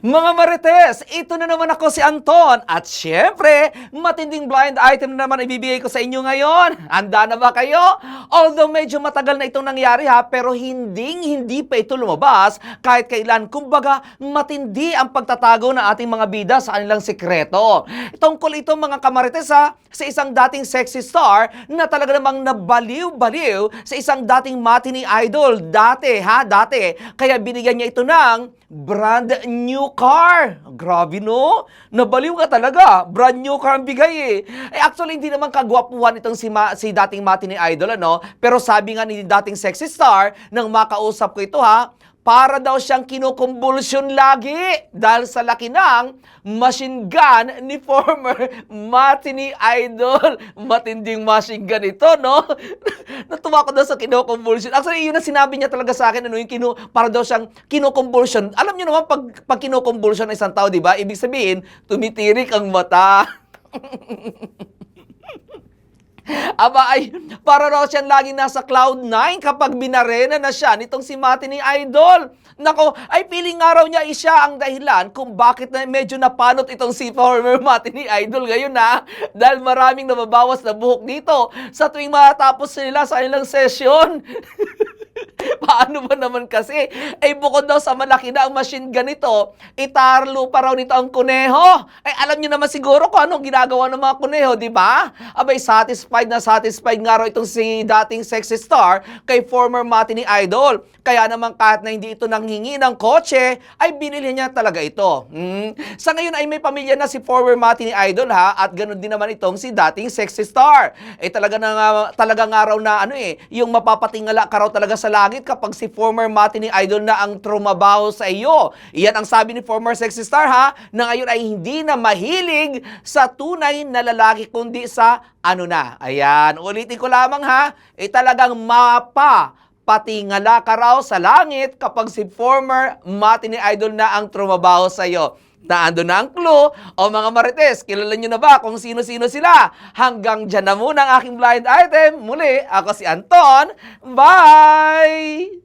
Mga Marites, ito na naman ako si Anton at syempre, matinding blind item na naman ibibigay ko sa inyo ngayon. Handa na ba kayo? Although medyo matagal na itong nangyari ha, pero hinding hindi pa ito lumabas kahit kailan. Kumbaga, matindi ang pagtatago ng ating mga bida sa kanilang sikreto. Tungkol ito mga kamarites ha, sa isang dating sexy star na talaga namang nabaliw-baliw sa isang dating matinee idol. Dati ha, dati. Kaya binigyan niya ito ng brand new car. Grabe no? Nabaliw ka talaga. Brand new car ang bigay eh. Eh actually hindi naman kagwapuhan itong si, ma- si dating matinee idol ano. Pero sabi nga ni dating sexy star nang makausap ko ito ha, para daw siyang kinukumbulsyon lagi dahil sa laki ng machine gun ni former matinee idol. Matinding machine gun ito, no? Natuwa ko daw sa kinukumbulsyon. Actually, yun ang sinabi niya talaga sa akin, ano, yung kinu, para daw siyang kinukumbulsyon. Alam niyo naman, pag, pag kinukumbulsyon ng isang tao, di ba? Ibig sabihin, tumitirik ang mata. Aba ay, para raw siyang laging nasa cloud 9 kapag binarena na siya nitong si Matini Idol. Nako, ay feeling nga raw niya ay siya ang dahilan kung bakit na medyo napanot itong si former Matini Idol ngayon na dahil maraming nababawas na buhok dito sa tuwing matapos nila sa ilang session. Paano ba naman kasi? Ay bukod daw sa malaki na ang machine gun nito, itarlo pa raw nito ang kuneho. Ay alam niyo naman siguro kung anong ginagawa ng mga kuneho, di ba? Abay satisfied na satisfied nga raw itong si dating sexy star kay former matinee idol. Kaya naman kahit na hindi ito nanghingi ng kotse, ay binili niya talaga ito. Hmm. Sa ngayon ay may pamilya na si former matinee idol ha, at ganun din naman itong si dating sexy star. Eh talaga na talaga nga raw na ano eh, yung mapapatingala ka raw talaga sa langit kapag si former matinee idol na ang trumabaho sa iyo. Iyan ang sabi ni former sexy star ha, na ngayon ay hindi na mahilig sa tunay na lalaki kundi sa ano na. Ayan, ulitin ko lamang ha, eh talagang mapa patingala ka raw sa langit kapag si former matinee idol na ang trumabaho sa iyo. Naando na ang clue. O mga marites, kilala nyo na ba kung sino-sino sila? Hanggang dyan na muna ang aking blind item. Muli, ako si Anton. Bye!